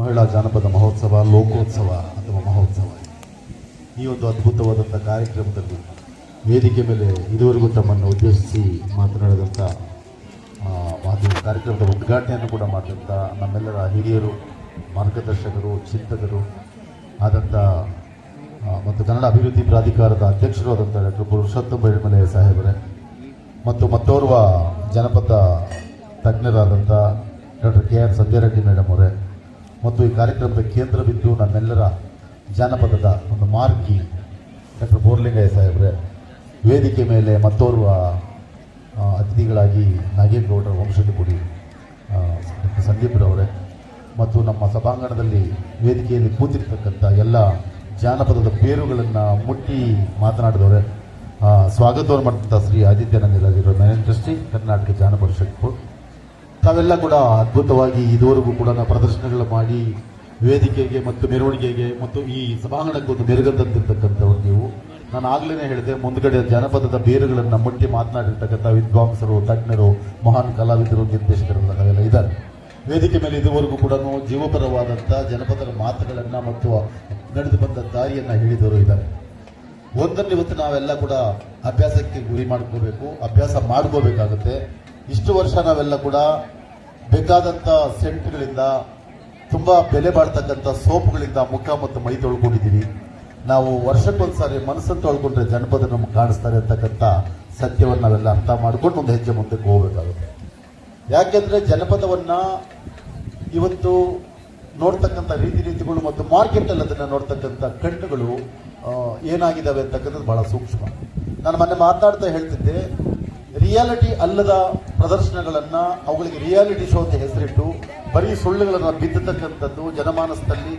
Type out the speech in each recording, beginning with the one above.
ಮಹಿಳಾ ಜಾನಪದ ಮಹೋತ್ಸವ, ಲೋಕೋತ್ಸವ ಅಥವಾ ಮಹೋತ್ಸವ. ಈ ಒಂದು ಅದ್ಭುತವಾದಂಥ ಕಾರ್ಯಕ್ರಮದಲ್ಲಿ ವೇದಿಕೆ ಮೇಲೆ ಇದುವರೆಗೂ ತಮ್ಮನ್ನು ಉದ್ದೇಶಿಸಿ ಮಾತನಾಡಿದಂಥ ಅದು ಕಾರ್ಯಕ್ರಮದ ಉದ್ಘಾಟನೆಯನ್ನು ಕೂಡ ಮಾಡಿದಂಥ ನಮ್ಮೆಲ್ಲರ ಹಿರಿಯರು, ಮಾರ್ಗದರ್ಶಕರು, ಚಿಂತಕರು, ಆದಂಥ ಮತ್ತು ಕನ್ನಡ ಅಭಿವೃದ್ಧಿ ಪ್ರಾಧಿಕಾರದ ಅಧ್ಯಕ್ಷರು ಆದಂಥ ಡಾಕ್ಟರ್ ಪುರುಷೋತ್ತಮ ಬೆಳ್ಮಲೆ ಸಾಹೇಬರೇ, ಮತ್ತು ಮತ್ತೋರ್ವ ಜನಪದ ತಜ್ಞರಾದಂಥ doctor K R Satyareddy madam ಅವರೇ ಮತ್ತು ಈ ಕಾರ್ಯಕ್ರಮದ ಕೇಂದ್ರ ಬಿಂದು ನಮ್ಮೆಲ್ಲರ ಜಾನಪದದ ಒಂದು ಮಾರ್ಕಿ ಡಾಕ್ಟರ್ ಬೋರ್ಲಿಂಗಯ್ಯ ಸಾಹೇಬ್ರೆ, ವೇದಿಕೆ ಮೇಲೆ ಮತ್ತೋರ್ವ ಅತಿಥಿಗಳಾಗಿ ನಾಗೇಗೌಡರ ವಂಶದಗುಡಿ ಡಾಕ್ಟರ್ ಸಂದೀಪ್ರವರೇ ಮತ್ತು ನಮ್ಮ ಸಭಾಂಗಣದಲ್ಲಿ ವೇದಿಕೆಯಲ್ಲಿ ಕೂತಿರ್ತಕ್ಕಂಥ ಎಲ್ಲ ಜಾನಪದದ ಪೇರುಗಳನ್ನು ಮುಟ್ಟಿ ಮಾತನಾಡಿದವರೇ. ಸ್ವಾಗತವನ್ನು ಮಾಡಿದಂಥ ಶ್ರೀ ಆದಿತ್ಯನಂದಿರಾಗಿರೋ ಮ್ಯಾನೇಜ್ ಟ್ರಸ್ಟಿ, ಕರ್ನಾಟಕ ಜಾನಪದ ಶಕ್ತಿ ತಾವೆಲ್ಲ ಕೂಡ ಅದ್ಭುತವಾಗಿ ಇದುವರೆಗೂ ಕೂಡ ನಾವು ಪ್ರದರ್ಶನಗಳು ಮಾಡಿ, ವೇದಿಕೆಗೆ ಮತ್ತು ಮೆರವಣಿಗೆಗೆ ಮತ್ತು ಈ ಸಭಾಂಗಣಕ್ಕೆ ಒಂದು ಮೆರುಗಂತಂತಿರ್ತಕ್ಕಂಥವ್ರು ನೀವು. ನಾನು ಆಗ್ಲೇ ಹೇಳಿದೆ, ಮುಂದ್ಗಡೆ ಜನಪದದ ಬೇರುಗಳನ್ನು ಮುಟ್ಟಿ ಮಾತನಾಡಿರ್ತಕ್ಕಂಥ ವಿದ್ವಾಂಸರು, ತಜ್ಞರು, ಮಹಾನ್ ಕಲಾವಿದರು ನಿರ್ದೇಶಕರು ನಾವೆಲ್ಲ ಇದ್ದಾರೆ. ವೇದಿಕೆ ಮೇಲೆ ಇದುವರೆಗೂ ಕೂಡ ಜೀವಪರವಾದಂಥ ಜನಪದರ ಮಾತುಗಳನ್ನು ಮತ್ತು ನಡೆದು ಬಂದ ದಾರಿಯನ್ನು ಹೇಳಿದವರು ಇದ್ದಾರೆ. ಒಂದನ್ನು ಇವತ್ತು ನಾವೆಲ್ಲ ಕೂಡ ಅಭ್ಯಾಸಕ್ಕೆ ಗುರಿ ಮಾಡ್ಕೋಬೇಕು, ಅಭ್ಯಾಸ ಮಾಡ್ಕೋಬೇಕಾಗುತ್ತೆ. ಇಷ್ಟು ವರ್ಷ ನಾವೆಲ್ಲ ಕೂಡ ಬೇಕಾದಂಥ ಸೆಂಟ್ಗಳಿಂದ ತುಂಬಾ ಬೆಲೆ ಬಾಳ್ತಕ್ಕಂಥ ಸೋಪುಗಳಿಂದ ಮುಖ ಮತ್ತು ಮೈ ತೊಳ್ಕೊಂಡಿದ್ದೀವಿ. ನಾವು ವರ್ಷಕ್ಕೊಂದ್ಸಾರಿ ಮನಸ್ಸನ್ನು ತೊಳ್ಕೊಂಡ್ರೆ ಜನಪದ ನಮ್ಗೆ ಕಾಣಿಸ್ತಾರೆ ಅಂತಕ್ಕಂಥ ಸತ್ಯವನ್ನು ನಾವೆಲ್ಲ ಅರ್ಥ ಮಾಡಿಕೊಂಡು ಒಂದು ಹೆಜ್ಜೆ ಮುಂದಕ್ಕೆ ಹೋಗಬೇಕಾಗುತ್ತೆ. ಯಾಕೆಂದ್ರೆ ಜನಪದವನ್ನ ಇವತ್ತು ನೋಡ್ತಕ್ಕಂಥ ರೀತಿ ರೀತಿಗಳು ಮತ್ತು ಮಾರ್ಕೆಟಲ್ಲಿ ಅದನ್ನು ನೋಡ್ತಕ್ಕಂಥ ಕಣ್ಣುಗಳು ಏನಾಗಿದ್ದಾವೆ ಅಂತಕ್ಕಂಥದ್ದು ಬಹಳ ಸೂಕ್ಷ್ಮ. ನಾನು ಮೊನ್ನೆ ಮಾತಾಡ್ತಾ ಹೇಳ್ತಿದ್ದೆ ರಿಯಾಲಿಟಿ ಅಲ್ಲದ ಪ್ರದರ್ಶನಗಳನ್ನ ಅವುಗಳಿಗೆ ರಿಯಾಲಿಟಿ ಶೋ ಅಂತ ಹೆಸರಿಟ್ಟು, ಬರೀ ಸುಳ್ಳುಗಳನ್ನು ಬಿದ್ದತಕ್ಕಂಥದ್ದು ಜನಮಾನಸದಲ್ಲಿ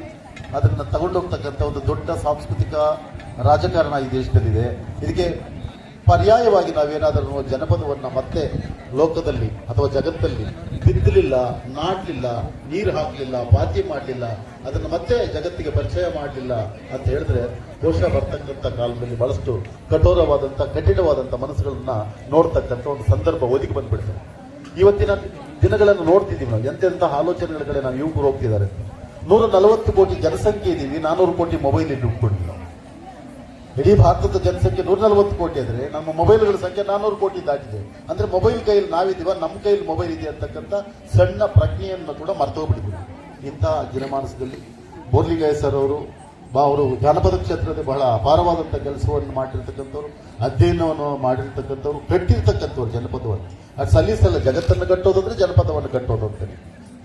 ಅದನ್ನು ತಗೊಂಡೋಗ್ತಕ್ಕಂಥ ಒಂದು ದೊಡ್ಡ ಸಾಂಸ್ಕೃತಿಕ ರಾಜಕಾರಣ ಈ ದೇಶದಲ್ಲಿದೆ. ಇದಕ್ಕೆ ಪರ್ಯಾಯವಾಗಿ ನಾವೇನಾದರೂ ಜನಪದವನ್ನು ಮತ್ತೆ ಲೋಕದಲ್ಲಿ ಅಥವಾ ಜಗತ್ತಲ್ಲಿ ಬಿತ್ತಲಿಲ್ಲ, ನಾಟ್ಲಿಲ್ಲ, ನೀರು ಹಾಕಲಿಲ್ಲ ಪಾತಿ ಮಾಡಲಿಲ್ಲ, ಅದನ್ನು ಮತ್ತೆ ಜಗತ್ತಿಗೆ ಪರಿಚಯ ಮಾಡಲಿಲ್ಲ ಅಂತ ಹೇಳಿದ್ರೆ ಬಹುಶಃ ಬರ್ತಕ್ಕಂಥ ಕಾಲದಲ್ಲಿ ಬಹಳಷ್ಟು ಕಠೋರವಾದಂಥ, ಕಠಿಣವಾದಂಥ ಮನಸ್ಸುಗಳನ್ನ ನೋಡ್ತಕ್ಕಂಥ ಒಂದು ಸಂದರ್ಭ ಒದಗಿ ಬಂದ್ಬಿಡ್ತದೆ ಇವತ್ತಿನ ದಿನಗಳನ್ನು ನೋಡ್ತಿದ್ದೀವಿ ನಾವು. ಎಂತೆಂಥ ಆಲೋಚನೆಗಳ ಕಡೆ ನಾವು ಯುವಕರು ಹೋಗ್ತಿದ್ದಾರೆ. ನೂರ ನಲವತ್ತು ಕೋಟಿ ಜನಸಂಖ್ಯೆ ಇದ್ದೀವಿ ನಾನ್ನೂರು ಕೋಟಿ ಮೊಬೈಲ್ ಇಟ್ಟುಕೊಂಡಿದ್ದೀವಿ ನಾವು. ಇಡೀ ಭಾರತದ ಜನಸಂಖ್ಯೆ ನೂರ ನಲವತ್ತು ಕೋಟಿ ಆದರೆ ನಮ್ಮ ಮೊಬೈಲ್ಗಳ ಸಂಖ್ಯೆ ನಾನೂರು ಕೋಟಿ ದಾಟಿದೆ. ಅಂದ್ರೆ ಮೊಬೈಲ್ ಕೈಯಲ್ಲಿ ನಾವಿದ್ದೀವ, ನಮ್ಮ ಕೈಯಲ್ಲಿ ಮೊಬೈಲ್ ಇದೆ ಅಂತಕ್ಕಂಥ ಸಣ್ಣ ಪ್ರಜ್ಞೆಯನ್ನು ಕೂಡ ಮರ್ತೋಗ್ಬಿಟ್ಟಿದ್ದೀವಿ. ಇಂಥ ಜನಮಾನಸದಲ್ಲಿ ಬೋರ್ಲಿಗಾಯ ಸರ್ ಅವರು, ಬಾ ಅವರು ಜಾನಪದ ಕ್ಷೇತ್ರದಲ್ಲಿ ಬಹಳ ಅಪಾರವಾದಂಥ ಕೆಲಸವನ್ನು ಮಾಡಿರ್ತಕ್ಕಂಥವ್ರು, ಅಧ್ಯಯನವನ್ನು ಮಾಡಿರ್ತಕ್ಕಂಥವ್ರು ಕಟ್ಟಿರ್ತಕ್ಕಂಥವ್ರು ಜನಪದವನ್ನು. ಅದು ಸಲ್ಲಿಸಲ್ಲ ಜಗತ್ತನ್ನು ಕಟ್ಟೋದಂದ್ರೆ ಜನಪದವನ್ನು ಕಟ್ಟೋದು ಅಂತಾನೆ.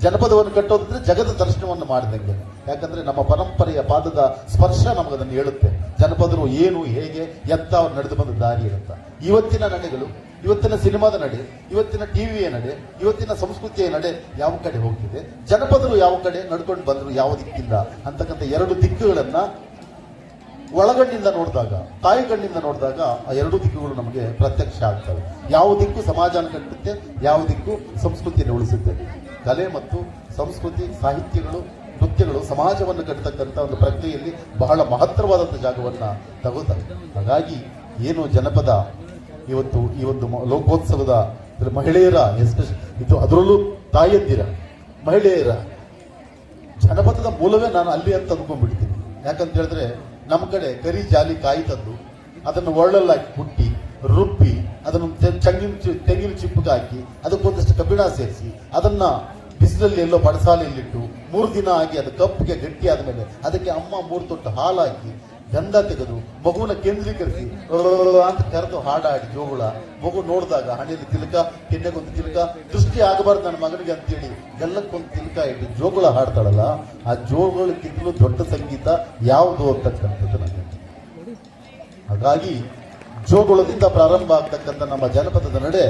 ಜನಪದವನ್ನು ಕಟ್ಟೋದಂದ್ರೆ ಜಗದ ದರ್ಶನವನ್ನು ಮಾಡಿದಂಗೆ. ಯಾಕಂದ್ರೆ ನಮ್ಮ ಪರಂಪರೆಯ ಪಾದದ ಸ್ಪರ್ಶ ನಮಗದನ್ನು ಹೇಳುತ್ತೆ. ಜನಪದರು ಏನು, ಹೇಗೆ ಎತ್ತ ಅವ್ರು ನಡೆದು ಬಂದ ದಾರಿ ಇರುತ್ತ ಇವತ್ತಿನ ನಡೆಗಳು, ಇವತ್ತಿನ ಸಿನಿಮಾದ ನಡೆ, ಇವತ್ತಿನ ಟಿವಿಯ ನಡೆ, ಇವತ್ತಿನ ಸಂಸ್ಕೃತಿಯ ನಡೆ ಯಾವ ಕಡೆ ಹೋಗ್ತಿದೆ? ಜನಪದರು ಯಾವ ಕಡೆ ನಡ್ಕೊಂಡು ಬಂದರು ಯಾವ ದಿಕ್ಕಿಂದ? ಅಂತಕ್ಕಂಥ ಎರಡು ದಿಕ್ಕುಗಳನ್ನು ಒಳಗಣ್ಣಿಂದ ನೋಡಿದಾಗ ತಾಯಿ ಕಣ್ಣಿಂದ ನೋಡಿದಾಗ ಆ ಎರಡು ದಿಕ್ಕುಗಳು ನಮಗೆ ಪ್ರತ್ಯಕ್ಷ ಆಗ್ತವೆ. ಯಾವ ದಿಕ್ಕು ಸಮಾಜನ ಕಟ್ಟುತ್ತೆ, ಯಾವ ದಿಕ್ಕು ಸಂಸ್ಕೃತಿಯನ್ನು ಉಳಿಸುತ್ತೆ. ಕಲೆ ಮತ್ತು ಸಂಸ್ಕೃತಿ, ಸಾಹಿತ್ಯಗಳು ನೃತ್ಯಗಳು ಸಮಾಜವನ್ನು ಕಟ್ಟತಕ್ಕಂಥ ಒಂದು ಪ್ರಕ್ರಿಯೆಯಲ್ಲಿ ಬಹಳ ಮಹತ್ತರವಾದಂಥ ಜಾಗವನ್ನು ತಗೋತಾರೆ ಹಾಗಾಗಿ ಏನು ಜನಪದ ಇವತ್ತು ಈ ಒಂದು ಲೋಕೋತ್ಸವದ ಮಹಿಳೆಯರ ಎಸ್ಪೆಷ ಇದು ಅದರಲ್ಲೂ ತಾಯಂದಿರ, ಮಹಿಳೆಯರ ಜನಪದದ ಮೂಲವೇ ನಾನು ಅಲ್ಲಿ ಅಂತ ಅಂದ್ಕೊಂಡ್ಬಿಡ್ತೀನಿ ಯಾಕಂತ ಹೇಳಿದ್ರೆ ನಮ್ಮ ಕಡೆ ಕರಿ ಜಾಲಿ ಕಾಯಿ ತಂದು ಅದನ್ನು ಒಳ್ಳಲ್ಲಾಕಿ ಕುಟ್ಟಿ, ರುಬ್ಬಿ, ಅದನ್ನು ತೆಂಗಿನ ತೆಂಗಿನ ಚಿಪ್ಪಗೆ ಹಾಕಿ ಅದಕ್ಕೊಂದಷ್ಟು ಕಬ್ಬಿಣ ಸೇರಿಸಿ ಅದನ್ನು ಬಿಸಿಲಲ್ಲಿ ಎಲ್ಲೋ ಪಡಸಾಲೆಯಲ್ಲಿಟ್ಟು ಮೂರು ದಿನ ಆಗಿ ಅದು ಕಪ್ಪಿಗೆ ಗಟ್ಟಿ ಆದಮೇಲೆ ಅದಕ್ಕೆ ಅಮ್ಮ ಮೂರು ತೊಟ್ಟು ಹಾಲಾಕಿ ಗಂಧ ತೆಗೆದು ಮಗುವನ್ನ ಕೇಂದ್ರೀಕರಿಸಿ ಅಂತ ಕರೆದು ಹಾಡಾಡಿ ಜೋಗುಳ. ಮಗು ನೋಡಿದಾಗ ಹಣೆಯಲ್ಲಿ ತಿಲಕ, ಕೆನ್ನೆಗೊಂದು ತಿಲಕ, ದೃಷ್ಟಿ ಆಗಬಾರ್ದು ನನ್ನ ಮಗನಿಗೆ ಅಂತೇಳಿ ಗಲ್ಲಕ್ಕೊಂದು ತಿಲಕ ಇಟ್ಟು ಜೋಗುಳ ಹಾಡ್ತಾಳಲ್ಲ, ಆ ಜೋಗುಳಕ್ಕಿಂತಲೂ ದೊಡ್ಡ ಸಂಗೀತ ಯಾವುದು ಅಂತಕ್ಕಂಥದ್ದು ನನಗೆ. ಹಾಗಾಗಿ ಜೋಗುಳದಿಂದ ಪ್ರಾರಂಭ ಆಗ್ತಕ್ಕಂಥ ನಮ್ಮ ಜನಪದದ ನಡೆ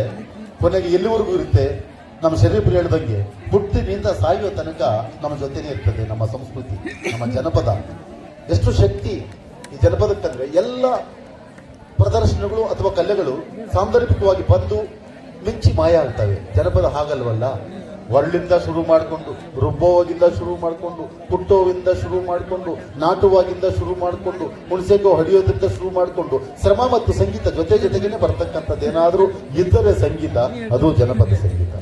ಕೊನೆಗೆ ಎಲ್ಲಿವರೆಗೂ ಇರುತ್ತೆ? ನಮ್ಮ ಶರೀರ ಹೇಳ್ದಂಗೆ ಹುಟ್ಟಿನಿಂದ ಸಾಯುವ ತನಕ ನಮ್ಮ ಜೊತೆನೇ ಇರ್ತದೆ, ನಮ್ಮ ಸಂಸ್ಕೃತಿ, ನಮ್ಮ ಜನಪದ. ಎಷ್ಟು ಶಕ್ತಿ ಈ ಜನಪದಕ್ಕಂದ್ರೆ ಎಲ್ಲ ಪ್ರದರ್ಶನಗಳು ಅಥವಾ ಕಲೆಗಳು ಸಾಂದರ್ಭಿಕವಾಗಿ ಬಂದು ಮಿಂಚಿ ಮಾಯ ಆಗ್ತವೆ. ಜನಪದ ಹಾಗಲ್ವಲ್ಲ? ಒಳ್ಳಿಂದ ಶುರು ಮಾಡಿಕೊಂಡು ರುಬ್ಬೋವಾಗಿಂದ ಶುರು ಮಾಡಿಕೊಂಡು ಕುಟ್ಟೋವಿಂದ ಶುರು ಮಾಡಿಕೊಂಡು ನಾಟುವಾಗಿಂದ ಶುರು ಮಾಡಿಕೊಂಡು ಹುಣಸೆಗೋ ಹೊಡೆಯೋದ್ರಿಂದ ಶುರು ಮಾಡಿಕೊಂಡು, ಶ್ರಮ ಮತ್ತು ಸಂಗೀತ ಜೊತೆ ಜೊತೆಗೇನೆ ಬರ್ತಕ್ಕಂಥದ್ದು ಏನಾದರೂ ಇದ್ದರೆ ಸಂಗೀತ, ಅದು ಜನಪದ ಸಂಗೀತ.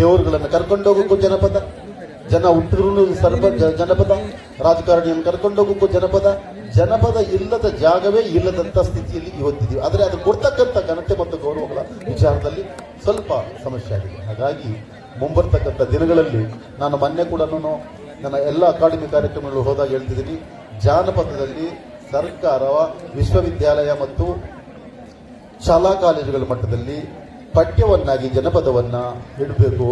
ದೇವರುಗಳನ್ನು ಕರ್ಕೊಂಡೋಗೋಕ್ಕೂ ಜನಪದ. ಜನ ಹುಟ್ಟಿದ್ರು ಸರ್ಪ ಜನಪದ. ರಾಜಕಾರಣಿಯನ್ನು ಕರ್ಕೊಂಡೋಗೋಕ್ಕೂ ಜನಪದ. ಜನಪದ ಇಲ್ಲದ ಜಾಗವೇ ಇಲ್ಲದಂತ ಸ್ಥಿತಿಯಲ್ಲಿ ಇವತ್ತಿದ್ದೀವಿ ಆದರೆ ಅದು ಕೊಡ್ತಕ್ಕಂಥ ಘನತೆ ಮತ್ತು ಗೌರವಗಳ ವಿಚಾರದಲ್ಲಿ ಸ್ವಲ್ಪ ಸಮಸ್ಯೆ ಆಗಿದೆ. ಹಾಗಾಗಿ ಮುಂಬರ್ತಕ್ಕಂಥ ದಿನಗಳಲ್ಲಿ ನಾನು ಮೊನ್ನೆ ಕೂಡ ನನ್ನ ಎಲ್ಲ ಅಕಾಡೆಮಿ ಕಾರ್ಯಕ್ರಮಗಳು ಹೋದಾಗ ಹೇಳ್ತಿದ್ದೀನಿ. ಜಾನಪದದಲ್ಲಿ ಸರ್ಕಾರ ವಿಶ್ವವಿದ್ಯಾಲಯ ಮತ್ತು ಶಾಲಾ ಕಾಲೇಜುಗಳ ಮಟ್ಟದಲ್ಲಿ ಪಠ್ಯವನ್ನಾಗಿ ಜನಪದವನ್ನ ಇಡಬೇಕು,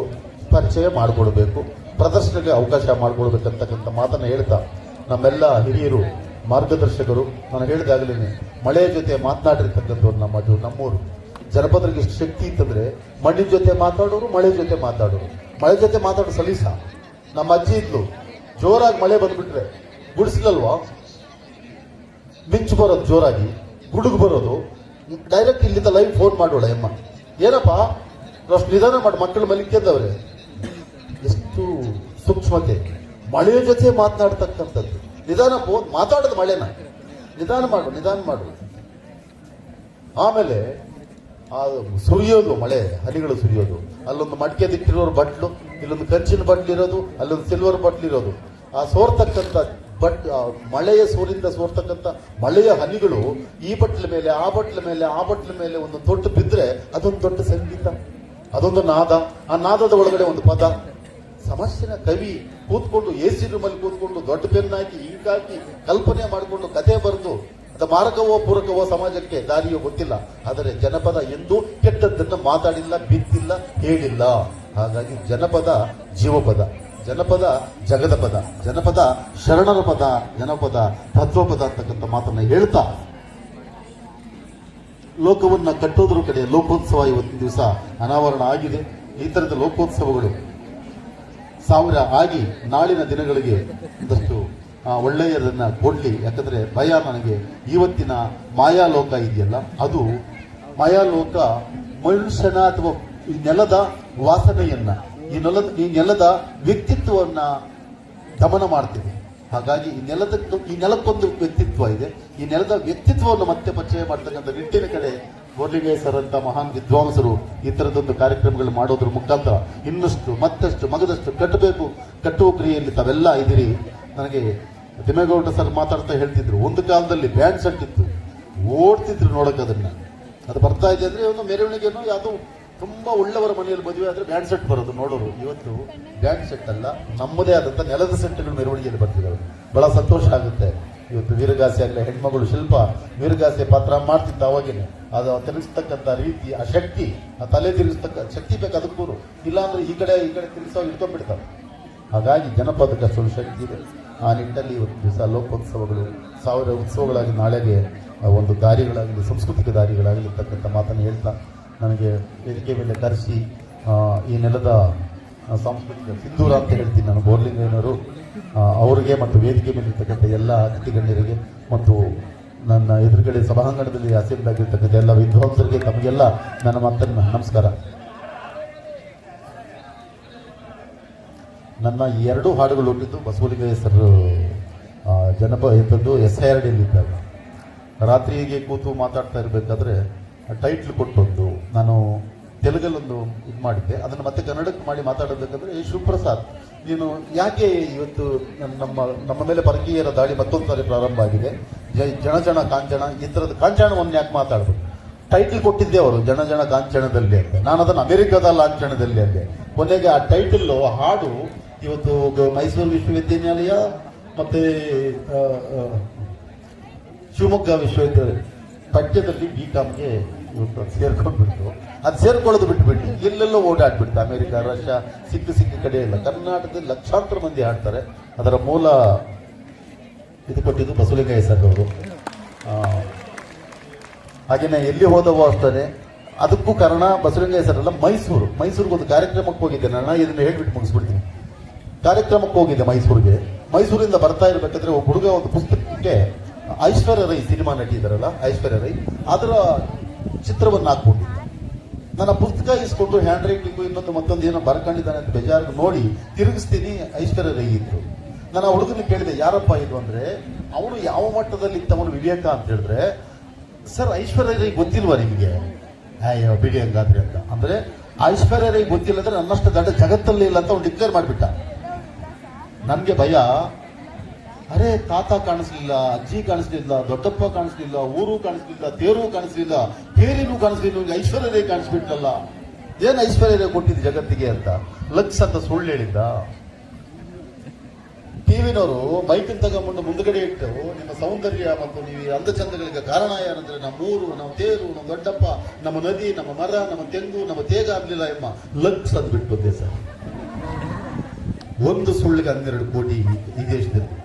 ಪರಿಚಯ ಮಾಡಿಕೊಡ್ಬೇಕು ಪ್ರದರ್ಶನಕ್ಕೆ ಅವಕಾಶ ಮಾಡಿಕೊಡ್ಬೇಕಂತಕ್ಕಂಥ ಮಾತನ್ನು ಹೇಳ್ತಾ ನಮ್ಮೆಲ್ಲ ಹಿರಿಯರು, ಮಾರ್ಗದರ್ಶಕರು, ನಾನು ಹೇಳಿದಾಗಲೇ ಮಳೆಯ ಜೊತೆ ಮಾತನಾಡಿರ್ತಕ್ಕಂಥವ್ರು ನಮ್ಮ ನಮ್ಮೂರು. ಜನಪದಕ್ಕೆ ಎಷ್ಟು ಶಕ್ತಿ ಇತ್ತಂದರೆ ಮಣ್ಣಿನ ಜೊತೆ ಮಾತಾಡೋರು, ಮಳೆ ಜೊತೆ ಮಾತಾಡೋರು. ಮಳೆ ಜೊತೆ ಮಾತಾಡೋ ಸಲೀಸ ನಮ್ಮ ಅಜ್ಜಿ ಇದ್ಲು. ಜೋರಾಗಿ ಮಳೆ ಬಂದ್ಬಿಟ್ರೆ ಗುಡಿಸ್ಲಲ್ವಾ? ಮಿಂಚು ಬರೋದು ಜೋರಾಗಿ, ಗುಡುಗು ಬರೋದು. ಡೈರೆಕ್ಟ್ ಇಲ್ಲಿಂದ ಲೈವ್ ಫೋನ್ ಮಾಡೋಳ ಅಮ್ಮ. ಏನಪ್ಪ? ಅಷ್ಟು ನಿಧಾನ ಮಾಡಿ ಮಕ್ಕಳು ಮಲಿಕೆಂದವ್ರೆ ಎಷ್ಟು ಸೂಕ್ಷ್ಮತೆ ಮಳೆಯ ಜೊತೆ ಮಾತನಾಡ್ತಕ್ಕಂಥದ್ದು. ನಿಧಾನ ಮಾತಾಡೋದು ಮಳೆನ. ನಿಧಾನ ಮಾಡು ನಿಧಾನ ಮಾಡು. ಆಮೇಲೆ, ಆ ಸುರಿಯೋದು ಮಳೆ, ಹನಿಗಳು ಸುರಿಯೋದು. ಅಲ್ಲೊಂದು ಮಡಿಕೆ ದಿಟ್ಟಿರೋರು ಬಟ್ಲು, ಇಲ್ಲೊಂದು ಕಂಚಿನ ಬಟ್ಲು ಇರೋದು ಅಲ್ಲೊಂದು ಸಿಲ್ವರ್ ಬಟ್ಲು ಇರೋದು. ಆ ಸೋರ್ತಕ್ಕಂಥ ಬಟ್ ಮಳೆಯ ಸೋಲಿಂದ ಸೋರ್ತಕ್ಕಂಥ ಮಳೆಯ ಹನಿಗಳು ಈ ಬಟ್ಲ ಮೇಲೆ, ಆ ಬಟ್ಲ ಮೇಲೆ, ಆ ಬಟ್ಲ ಮೇಲೆ ಒಂದು ದೊಡ್ಡ ಬಿದ್ದರೆ ಅದೊಂದು ದೊಡ್ಡ ಸಂಗೀತ, ಅದೊಂದು ನಾದ. ಆ ನಾದದ ಒಳಗಡೆ ಒಂದು ಪದ. ಸಮಸ್ಯೆನ ಕವಿ ಕೂತ್ಕೊಂಡು ಎ ಸಿ ರೂಮಲ್ಲಿ ಕೂತ್ಕೊಂಡು ದೊಡ್ಡ ಪೆನ್ ಹಾಕಿ ಹಾಕಿ ಕಲ್ಪನೆ ಮಾಡಿಕೊಂಡು ಕತೆ ಬರೆದು, ಅದು ಮಾರಕವೋ ಪೂರಕವೋ ಸಮಾಜಕ್ಕೆ ದಾರಿಯೋ ಗೊತ್ತಿಲ್ಲ. ಆದರೆ ಜನಪದ ಎಂದೂ ಕೆಟ್ಟದ್ದನ್ನು ಮಾತಾಡಿಲ್ಲ, ಬಿತ್ತಿಲ್ಲ, ಹೇಳಿಲ್ಲ. ಹಾಗಾಗಿ ಜನಪದ ಜೀವಪದ. ಜನಪದ ಜಗದ ಪದ. ಜನಪದ ಶರಣರ ಪದ, ಜನಪದ ತತ್ವಪದ ಅಂತಕ್ಕಂಥ ಮಾತನ್ನ ಹೇಳ್ತಾ ಲೋಕವನ್ನ ಕಟ್ಟೋದ್ರ ಕಡೆ ಲೋಕೋತ್ಸವ ಇವತ್ತಿನ ದಿವಸ ಅನಾವರಣ ಆಗಿದೆ. ಈ ತರದ ಲೋಕೋತ್ಸವಗಳು ಸಾವಿರ ಆಗಿ ನಾಳಿನ ದಿನಗಳಿಗೆ ಒಂದಷ್ಟು ಒಳ್ಳೆಯದನ್ನು ಕೊಡ್ಲಿ. ಯಾಕಂದ್ರೆ ಭಯ ನನಗೆ. ಇವತ್ತಿನ ಮಾಯಾಲೋಕ ಇದೆಯಲ್ಲ, ಅದು ಮಾಯಾಲೋಕ ಮನುಷ್ಯನ ಅಥವಾ ನೆಲದ ವಾಸನೆಯನ್ನ ಈ ನೆಲದ ಈ ನೆಲದ ವ್ಯಕ್ತಿತ್ವವನ್ನು ದಮನ ಮಾಡ್ತೇವೆ ಹಾಗಾಗಿ ಈ ನೆಲದ ಈ ನೆಲಕ್ಕೊಂದು ವ್ಯಕ್ತಿತ್ವ ಇದೆ. ಈ ನೆಲದ ವ್ಯಕ್ತಿತ್ವವನ್ನು ಮತ್ತೆ ಪರಿಚಯ ಮಾಡ್ತಕ್ಕಂಥ ನಿಟ್ಟಿನ ಕಡೆ ಗೋರ್ಲಿಗೆ ಸರ್ ಅಂತ ಮಹಾನ್ ವಿದ್ವಾಂಸರು ಈ ಥರದೊಂದು ಕಾರ್ಯಕ್ರಮಗಳು ಮಾಡೋದ್ರ ಮುಖಾಂತರ ಇನ್ನಷ್ಟು, ಮತ್ತಷ್ಟು, ಮಗದಷ್ಟು ಕಟ್ಟಬೇಕು, ಕಟ್ಟುವ ಕ್ರಿಯೆಯಲ್ಲಿ ತಾವೆಲ್ಲ ಇದ್ದೀರಿ. ನನಗೆ ತಿಮ್ಮೇಗೌಡ ಸರ್ ಮಾತಾಡ್ತಾ ಹೇಳ್ತಿದ್ರು, ಒಂದು ಕಾಲದಲ್ಲಿ ಬ್ಯಾಂಡ್ ಸೆಟ್ ಇತ್ತು. ಓಡ್ತಿದ್ರು ನೋಡೋಕೆ ಅದನ್ನ. ಅದು ಬರ್ತಾ ಇದೆ ಅಂದ್ರೆ ಒಂದು ಮೆರವಣಿಗೆನೋ ಯಾವುದು ತುಂಬಾ ಒಳ್ಳೆಯವರ ಮನೆಯಲ್ಲಿ ಮದುವೆ ಆದ್ರೆ ಬ್ಯಾಂಡ್ ಸೆಟ್ ಬರೋದು ನೋಡೋರು. ಇವತ್ತು ಬ್ಯಾಂಡ್ ಸೆಟ್ ಅಲ್ಲ, ನಮ್ಮದೇ ಆದಂತ ನೆಲದ ಸೆಟ್ಗಳು ಮೆರವಣಿಗೆಯಲ್ಲಿ ಬರ್ತಿದ್ದಾವೆ ಬಹಳ ಸಂತೋಷ ಆಗುತ್ತೆ. ಇವತ್ತು ವೀರಗಾಸೆ ಅಲ್ಲ ಹೆಣ್ಮಗಳು ಶಿಲ್ಪ, ವೀರಗಾಸೆ ಪಾತ್ರ ಮಾಡ್ತಿದ್ದ ಅವಾಗೇನೆ. ಅದು ತಿರುಗಿಸ್ತಕ್ಕಂಥ ರೀತಿ, ಆ ಶಕ್ತಿ, ಆ ತಲೆ ತಿರುಗಿಸ್ತಕ್ಕ, ಶಕ್ತಿ ಬೇಕು ಅದಕ್ಕೂ. ಇಲ್ಲಾಂದ್ರೆ ಈ ಕಡೆ ಈ ಕಡೆ ತಿರುಗಿಸೋ ಇಟ್ಕೊಂಡ್ಬಿಡ್ತಾರೆ. ಹಾಗಾಗಿ ಜನಪದ ಅಷ್ಟೊಂದು ಶಕ್ತಿ ಇದೆ. ಆ ನಿಟ್ಟಿನಲ್ಲಿ ಇವತ್ತು ದಿವಸ ಲೋಕೋತ್ಸವಗಳು, ಸಾವಿರ ಉತ್ಸವಗಳಾಗಿ ನಾಳೆಗೆ ಒಂದು ದಾರಿಗಳಾಗಲಿ, ಸಾಂಸ್ಕೃತಿಕ ದಾರಿಗಳಾಗಲಿ ಇರ್ತಕ್ಕಂಥ ಮಾತನ್ನು ಹೇಳ್ತಾ ನನಗೆ ವೇದಿಕೆ ಮೇಲೆ ಕರೆಸಿ ಈ ನೆಲದ ಸಾಂಸ್ಕೃತಿಕ ಸಿಂಧೂರ ಅಂತ ಹೇಳ್ತೀನಿ ನಾನು, ಬೋರ್ಲಿಂಗಯ್ಯನವರು ಅವರಿಗೆ ಮತ್ತು ವೇದಿಕೆ ಮೇಲೆ ಇರ್ತಕ್ಕಂಥ ಎಲ್ಲ ಅತಿಥಿ ಗಣ್ಯರಿಗೆ ಮತ್ತು ನನ್ನ ಎದುರುಗಡೆ ಸಭಾಂಗಣದಲ್ಲಿ ಅಸೆಂಬ್ಲಿ ಆಗಿರ್ತಕ್ಕಂಥ ಎಲ್ಲ ವಿದ್ವಾಂಸರಿಗೆ ತಮಗೆಲ್ಲ ನನ್ನ ಮಾತನ್ನು ನಮಸ್ಕಾರ. ನನ್ನ ಎರಡು ಹಾಡುಗಳು ಹುಟ್ಟಿದ್ದು ಬಸವಲಿಂಗಯ್ಯ ಸರ್ ಜನಪ ಎಂಥದ್ದು ಎಸ್ ಐ ಆರ್ ರಾತ್ರಿಗೆ ಕೂತು ಮಾತಾಡ್ತಾ ಇರಬೇಕಾದ್ರೆ ಟೈಟ್ಲ್ ಕೊಟ್ಟೊಂದು ನಾನು ತೆಲುಗಲ್ಲೊಂದು ಇದು ಮಾಡಿದ್ದೆ. ಅದನ್ನು ಮತ್ತೆ ಕನ್ನಡಕ್ಕೆ ಮಾಡಿ ಮಾತಾಡಬೇಕಂದ್ರೆ ಶಿವಪ್ರಸಾದ್, ನೀನು ಯಾಕೆ ಇವತ್ತು ನಮ್ಮ ನಮ್ಮ ಮೇಲೆ ಪರಕೀಯರ ದಾಳಿ ಮತ್ತೊಂದು ಸಾರಿ ಪ್ರಾರಂಭ ಆಗಿದೆ? ಜೈ, ಜನ ಕಾಂಚಣ ಈ ಥರದ ಕಾಂಚನವನ್ನು ಯಾಕೆ ಮಾತಾಡಬೇಕು? ಟೈಟಲ್ ಕೊಟ್ಟಿದ್ದೆ ಅವರು ಜನಜನ ಜನ, ಕಾಂಚನದಲ್ಲಿ ಅಂತ. ನಾನು ಅದನ್ನು ಅಮೆರಿಕದ ಲಾಂಛನದಲ್ಲಿ ಅಂದೆ. ಕೊನೆಗೆ ಆ ಟೈಟಲ್ ಹಾಡು ಇವತ್ತು ಮೈಸೂರು ವಿಶ್ವವಿದ್ಯಾನಿಲಯ ಮತ್ತೆ ಶಿವಮೊಗ್ಗ ವಿಶ್ವವಿದ್ಯಾಲಯ ಪಠ್ಯದಲ್ಲಿ ಬಿ ಕಾಮ್ಗೆ ಅದು ಸೇರ್ಕೊಂಡ್ಬಿಟ್ಟು ಅದು ಸೇರ್ಕೊಳ್ಳೋದು ಬಿಟ್ಬಿಟ್ಟು ಎಲ್ಲೆಲ್ಲೋ ಓಡಾಡ್ಬಿಡ್ತು. ಅಮೆರಿಕ, ರಷ್ಯಾ, ಸಿಕ್ಕ ಸಿಕ್ಕ ಕಡೆ ಎಲ್ಲ. ಕರ್ನಾಟಕದಲ್ಲಿ ಲಕ್ಷಾಂತರ ಮಂದಿ ಆಡ್ತಾರೆ. ಅದರ ಮೂಲ ಇದು ಕೊಟ್ಟಿದ್ದು ಬಸವಲಿಂಗಯ್ಯ ಸರ್ ಅವರು. ಹಾಗೆಯೇ ಎಲ್ಲಿ ಹೋದವೋ ಅಷ್ಟೇ ಅದಕ್ಕೂ ಕಾರಣ ಬಸವಲಿಂಗಯ್ಯ ಸರ್ ಅಲ್ಲ, ಮೈಸೂರು. ಮೈಸೂರಿಗೆ ಒಂದು ಕಾರ್ಯಕ್ರಮಕ್ಕೆ ಹೋಗಿದ್ದೆ. ನಾನು ಇದನ್ನು ಹೇಳಿಬಿಟ್ಟು ಮುಗಿಸ್ಬಿಡ್ತೀನಿ. ಕಾರ್ಯಕ್ರಮಕ್ಕೆ ಹೋಗಿದ್ದೆ ಮೈಸೂರಿಗೆ. ಮೈಸೂರಿಂದ ಬರ್ತಾ ಇರಬೇಕಾದ್ರೆ ಒಬ್ಬ ಹುಡುಗ ಒಂದು ಪುಸ್ತಕಕ್ಕೆ ಐಶ್ವರ್ಯ ರೈ ಸಿನಿಮಾ ನಟಿ ಐಶ್ವರ್ಯ ರೈ. ಅದರ ಚಿತ್ರವನ್ನು ಹಾಕೊಂಡಿದ್ದೆ ನನ್ನ ಪುಸ್ತಕ ಇಸ್ಕೊಂಡು ಹ್ಯಾಂಡ್ ರೈಟಿಂಗು ಇನ್ನೊಂದು ಮತ್ತೊಂದು ಏನೋ ಬರ್ಕೊಂಡಿದ್ದಾನೆ ಅಂತ ಬೇಜಾರು ನೋಡಿ ತಿರುಗಿಸ್ತೀನಿ ಐಶ್ವರ್ಯ ರೈ ಇದ್ರು. ನಾನು ಹುಡುಗನ ಕೇಳಿದೆ, ಯಾರಪ್ಪ ಇದು? ಅಂದ್ರೆ ಅವನು ಯಾವ ಮಟ್ಟದಲ್ಲಿ ಇತ್ತವನು ವಿವೇಕ ಅಂತ ಹೇಳಿದ್ರೆ, ಸರ್, ಐಶ್ವರ್ಯ ರೈ ಗೊತ್ತಿಲ್ವಾ ನಿಮಗೆ? ಅಯ್ಯೋ, ಬಿಡಿ ಹಂಗಾದ್ರೆ ಅಂತ. ಅಂದ್ರೆ, ಐಶ್ವರ್ಯ ರೈ ಗೊತ್ತಿಲ್ಲ ಅಂದ್ರೆ ನನ್ನಷ್ಟು ದೊಡ್ಡ ಜಗತ್ತಲ್ಲಿ ಇಲ್ಲ ಅಂತ ಅವ್ನು ಡಿಕ್ಲೇರ್ ಮಾಡಿಬಿಟ್ಟ. ನನಗೆ ಭಯ ಅರೆ, ತಾತ ಕಾಣಿಸ್ಲಿಲ್ಲ, ಅಜ್ಜಿ ಕಾಣಿಸ್ಲಿಲ್ಲ, ದೊಡ್ಡಪ್ಪ ಕಾಣಿಸ್ಲಿಲ್ಲ, ಊರು ಕಾಣಿಸ್ಲಿಲ್ಲ, ತೇರು ಕಾಣಿಸ್ಲಿಲ್ಲ, ತೇರಿನೂ ಕಾಣಿಸ್ಲಿಲ್ಲ ಐಶ್ವರ್ಯರೇ ಕಾಣಿಸ್ಬಿಟ್ಟಲ್ಲ ಏನು ಐಶ್ವರ್ಯ ಕೊಟ್ಟಿದ್ದು ಜಗತ್ತಿಗೆ ಅಂತ? ಲಕ್ಸ್ ಅಂತ ಸುಳ್ಳು ಹೇಳಿದ್ದ? ಟಿವಿನವರು ಮೈಕ್ ತಗೊಂಡು ಮುಂದ್ಗಡೆ ಇಟ್ಟು, ನಿಮ್ಮ ಸೌಂದರ್ಯ ಮತ್ತು ನೀವು ಈ ಅಂದಚಂದಗಳಿಗೆ ಕಾರಣ ಏನಂದ್ರೆ ನಮ್ಮ ಊರು, ನಮ್ಮ ತೇರು, ನಮ್ಮ ದೊಡ್ಡಪ್ಪ, ನಮ್ಮ ನದಿ, ನಮ್ಮ ಮರ, ನಮ್ಮ ತೆಂಗು, ನಮ್ಮ ತೇಗ ಆಗ್ಲಿಲ್ಲ ಎಂಬ ಲಕ್ಸ್ ಅಂತ ಬಿಟ್ಟು ಬಂದೆ ಸರ್. ಒಂದು ಸುಳ್ಳಿಗೆ ಹನ್ನೆರಡು ಕೋಟಿ ಈ ದೇಶದಲ್ಲಿ.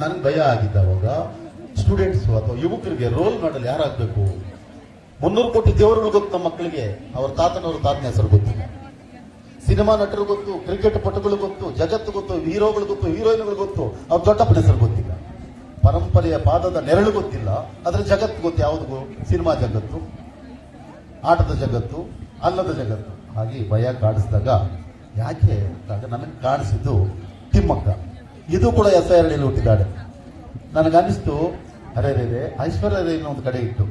ನನ್ಗೆ ಭಯ ಆಗಿದ್ದ ಅವಾಗ ಸ್ಟೂಡೆಂಟ್ಸ್ ಅಥವಾ ಯುವಕರಿಗೆ ರೋಲ್ ಮಾಡಲ್ ಯಾರಾಗಬೇಕು? ಮುನ್ನೂರು ಕೋಟಿ ದೇವರುಗಳು ಗೊತ್ತು ಮಕ್ಕಳಿಗೆ. ಅವ್ರ ತಾತನವ್ರ ತಾತನ ಹೆಸರು ಗೊತ್ತಿಲ್ಲ ಸಿನಿಮಾ ನಟರು ಗೊತ್ತು ಕ್ರಿಕೆಟ್ ಪಟುಗಳು ಗೊತ್ತು, ಜಗತ್ತು ಗೊತ್ತು, ಹೀರೋಗಳು ಗೊತ್ತು ಹೀರೋಯಿನ್ಗಳು ಗೊತ್ತು, ಅವ್ರ ದೊಡ್ಡಪ್ಪನ ಹೆಸರು ಗೊತ್ತಿಲ್ಲ. ಪರಂಪರೆಯ ಪಾದದ ನೆರಳು ಗೊತ್ತಿಲ್ಲ. ಆದರೆ ಜಗತ್ತು ಗೊತ್ತು ಯಾವುದು ಸಿನಿಮಾ ಜಗತ್ತು, ಆಟದ ಜಗತ್ತು ಅಲ್ಲದ ಜಗತ್ತು. ಹಾಗೆ ಭಯ ಕಾಡಿಸಿದಾಗ, ಯಾಕೆ ನನಗೆ ಕಾಣಿಸಿದ್ದು ತಿಮ್ಮಕ್ಕ. ಇದು ಕೂಡ ಎಸ್ ಐ ಆರ್ ಹುಟ್ಟಿದ್ದಾಳೆ ನನಗನ್ನಿಸ್ತು, ಅರೆ ರೇ ರೇ ಐಶ್ವರ್ಯ ರೇ ಒಂದು ಕಡೆ ಇಟ್ಟು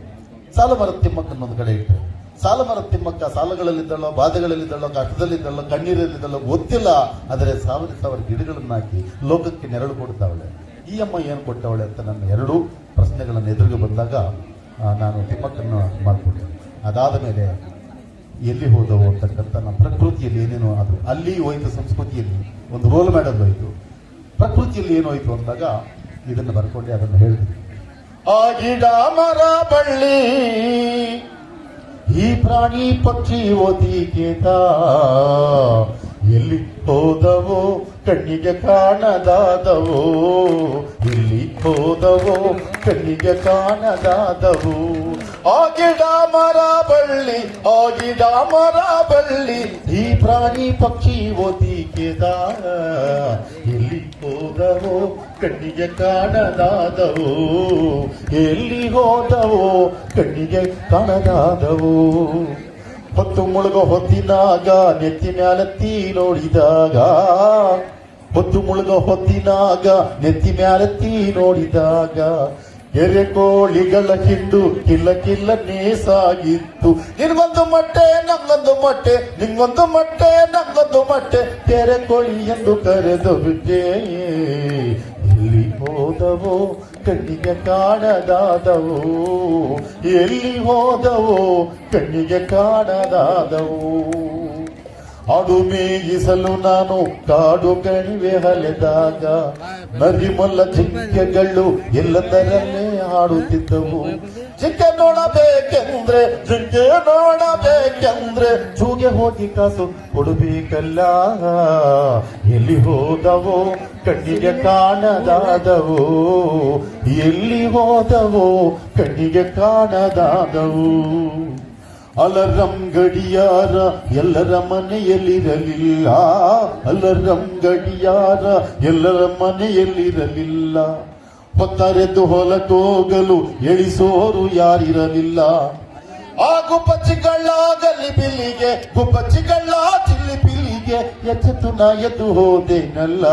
ಸಾಲುಮರದ ತಿಮ್ಮಕ್ಕನ ಒಂದು ಕಡೆ ಇಟ್ಟು ಸಾಲುಮರದ ತಿಮ್ಮಕ್ಕ ಸಾಲುಗಳಲ್ಲಿದ್ದಳೋ, ಬಾಧೆಗಳಲ್ಲಿದ್ದಳೋ, ಕಷ್ಟದಲ್ಲಿದ್ದಳೋ, ಕಣ್ಣೀರಲ್ಲಿದ್ದಳೋ ಗೊತ್ತಿಲ್ಲ. ಆದರೆ ಸಾವಿರ ಸಾವಿರ ಗಿಡಗಳನ್ನು ಹಾಕಿ ಲೋಕಕ್ಕೆ ನೆರಳು ಕೊಡ್ತಾವಳೆ. ಈ ಅಮ್ಮ ಏನು ಕೊಟ್ಟವಳೆ ಅಂತ ನನ್ನ ಎರಡೂ ಪ್ರಶ್ನೆಗಳನ್ನು ಎದುರಿಗೆ ಬಂದಾಗ ನಾನು ತಿಮ್ಮಕ್ಕನ್ನು ಮಾಡಿಕೊಟ್ಟೆ ಅದಾದ ಮೇಲೆ ಎಲ್ಲಿ ಹೋದವು ಅಂತಕ್ಕಂಥ ನಮ್ಮ ಪ್ರಕೃತಿಯಲ್ಲಿ ಏನೇನೋ ಅದು ಅಲ್ಲಿ ಹೋಯ್ತು ಸಂಸ್ಕೃತಿಯಲ್ಲಿ. ಒಂದು ರೋಲ್ ಮಾಡಲ್ ಹೋಯ್ತು. ಪ್ರಕೃತಿಯಲ್ಲಿ ಏನೋಯ್ತು ಅಂದಾಗ ಇದನ್ನು ಬರ್ಕೊಂಡೆ ಅದನ್ನು ಹೇಳಿದ್ವಿ ಆ ಗಿಡ, ಮರ, ಬಳ್ಳಿ, ಈ ಪ್ರಾಣಿ ಪಕ್ಷಿ ಓದಿಗೆದ ಎಲ್ಲಿ ಹೋದವೋ ಕಣ್ಣಿಗೆ ಕಾಣದಾದವೋ, ಎಲ್ಲಿ ಹೋದವೋ ಕಣ್ಣಿಗೆ ಕಾಣದಾದವು. ಆ ಗಿಡ, ಮರ, ಬಳ್ಳಿ, ಆ ಗಿಡ, ಮರ, ಬಳ್ಳಿ, ಈ ಪ್ರಾಣಿ ಪಕ್ಷಿ ಓದಿ ಎಲ್ಲಿ ಹೋದವೋ ಕಣ್ಣಿಗೆ ಕಾಣದಾದವು ಎಲ್ಲಿ ಹೋದವೋ, ಕಣ್ಣಿಗೆ ಕಾಣದಾದವು ಹೊತ್ತು ಮುಳುಗ ಹೊತ್ತಿನಾಗ, ನೆತ್ತಿ ಮ್ಯಾಲತ್ತಿ ನೋಡಿದಾಗ. ಹೊತ್ತು ಮುಳುಗ ಹೊತ್ತಿನಾಗ, ನೆತ್ತಿ ಮ್ಯಾಲತ್ತಿ ನೋಡಿದಾಗ. ಎರೆಕೋಳಿಗಳ ಹಿಂಡು ಕಿಲ್ಲ ಕಿಲ್ಲ ನೇಸಾಗಿತ್ತು. ನಿನ್ಗೊಂದು ಮೊಟ್ಟೆ, ನಂಗೊಂದು ಮೊಟ್ಟೆ, ನಿನ್ಗೊಂದು ಮೊಟ್ಟೆ, ನಂಗೊಂದು ಮೊಟ್ಟೆ. ಕೆರೆ ಕೋಳಿ ಎಂದು ಕರೆದು ಬಿಟ್ಟೆ. ಎಲ್ಲಿ ಹೋದವೋ, ಕಣ್ಣಿಗೆ ಕಾಣದಾದವು, ಎಲ್ಲಿ ಹೋದವೋ, ಕಣ್ಣಿಗೆ ಕಾಣದಾದವು. ಆಡು ಮೇಯಿಸಲು ನಾನು ಕಾಡು ಕಣಿವೆ ಹಲೆದಾಗ ನರಿಮಲ್ಲ ಜಿಂಕೆಗಳು ಎಲ್ಲದರಲ್ಲೇ ಆಡುತ್ತಿದ್ದವು ಜಿಂಕೆ ನೋಡಬೇಕೆಂದ್ರೆ ಜಿಂಕೆ ನೋಡಬೇಕೆಂದ್ರೆ ಜೂಗೆ ಹೋಗಿ ಕಾಸು ಕೊಡಬೇಕಲ್ಲ. ಎಲ್ಲಿ ಹೋದವೋ ಕಣ್ಣಿಗೆ ಕಾಣದಾದವು. ಎಲ್ಲಿ ಹೋದವೋ ಕಣ್ಣಿಗೆ ಕಾಣದಾದವು. ಅಲರಂ ಗಡಿಯಾರ ಎಲ್ಲರ ಮನೆಯಲ್ಲಿರಲಿಲ್ಲ. ಅಲರಂ ಗಡಿಯಾರ ಎಲ್ಲರ ಮನೆಯಲ್ಲಿರಲಿಲ್ಲ. ಹೊತ್ತರೆದ್ದು ಹೊಲಕೋಗಲು ಎಳಿಸೋರು ಯಾರಿರಲಿಲ್ಲ. ಆ ಗುಬ್ಬಚ್ಚಿಗಳ ಗಲ್ಲಿ ಬಿಲ್ಲಿಗೆ, ಗುಬ್ಬಚ್ಚಿಗಳ ಚಿಲ್ಲಿ ಬಿಲ್ಲಿಗೆ ಎಚ್ಚೆತ್ತು ನಾ ಎದ್ದು ಹೋದೆನಲ್ಲ.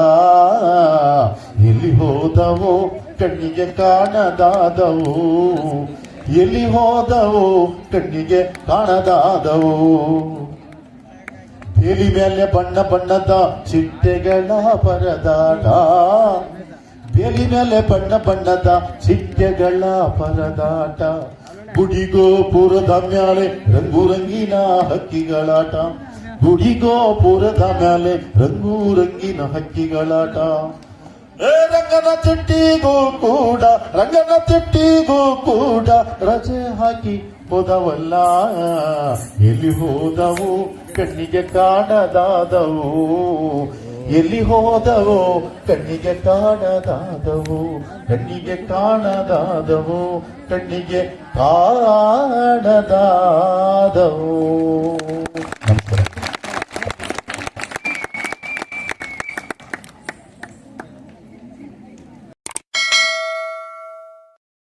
ಎಲ್ಲಿ ಹೋದವೋ ಕಣ್ಣಿಗೆ ಕಾಣದಾದವು. ಎಲ್ಲಿ ಹೋದವು ಕಣ್ಣಿಗೆ ಕಾಣದಾದವು. ಎಲಿ ಮೇಲೆ ಬಣ್ಣ ಬಣ್ಣದ ಚಿಟ್ಟೆಗಳ ಪರದಾಟ ಬೇಲಿ ಮೇಲೆ ಬಣ್ಣ ಬಣ್ಣದ ಚಿಟ್ಟೆಗಳ ಪರದಾಟ. ಗುಡಿಗೋಪುರದ ಮ್ಯಾಲೆ ರಂಗು ರಂಗಿನ ಹಕ್ಕಿಗಳಾಟ. ಗುಡಿಗೋಪುರದ ಮ್ಯಾಲೆ ರಂಗು ರಂಗಿನ ಹಕ್ಕಿಗಳಾಟ ರಂಗನ ಚಿಟ್ಟಿಗೂ ಕೂಡ, ರಂಗನ ಚಿಟ್ಟಿಗೂ ಕೂಡ ರಜೆ ಹಾಕಿ ಹೋದವಲ್ಲ. ಎಲ್ಲಿ ಹೋದವು, ಕಣ್ಣಿಗೆ ಕಾಣದಾದವು. ಎಲ್ಲಿ ಹೋದವು ಕಣ್ಣಿಗೆ ಕಾಣದಾದವು ಕಣ್ಣಿಗೆ ಕಾಣದಾದವು ಕಣ್ಣಿಗೆ ಕಾಣದಾದವು.